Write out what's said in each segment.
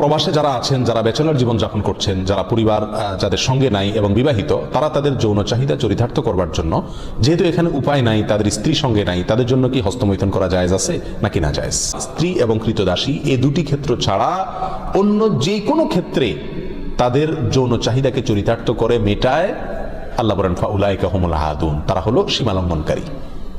প্রবাসে যারা আছেন, যারা ব্যাচেলর জীবন যাপন করছেন, যারা পরিবার যাদের সঙ্গে নাই এবং বিবাহিত, তারা তাদের যৌন চাহিদা চরিতার্থ করবার জন্য, যেহেতু এখানে উপায় নাই, তাদের স্ত্রী সঙ্গে নাই, তাদের জন্য কি হস্তমৈথুন করা জায়েজ আছে নাকি না জায়েজ? স্ত্রী এবং কৃতদাসী এই দুটি ক্ষেত্র ছাড়া অন্য যে কোনো ক্ষেত্রে তাদের যৌন চাহিদাকে চরিতার্থ করে মেটায় আল্লাহ বলেন, ফাউলাইকা হুমুল আহাদুন। তারা হলো সীমালঙ্ঘনকারী।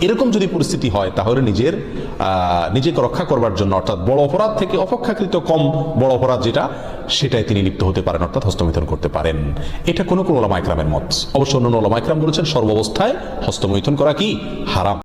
এরকম যদি পরিস্থিতি হয়, তাহলে নিজের নিজেকে রক্ষা করবার জন্য, অর্থাৎ বড় অপরাধ থেকে অপেক্ষাকৃত কম বড় অপরাধ যেটা, সেটাই তিনি লিপ্ত হতে পারেন, অর্থাৎ হস্তমৈথন করতে পারেন। এটা কোনো কোনো ওলামাইকরামের মত। অবশ্য অন্য ওলামাইকরাম বলেছেন, সর্বাবস্থায় হস্তমৈথন করা কি? হারাম।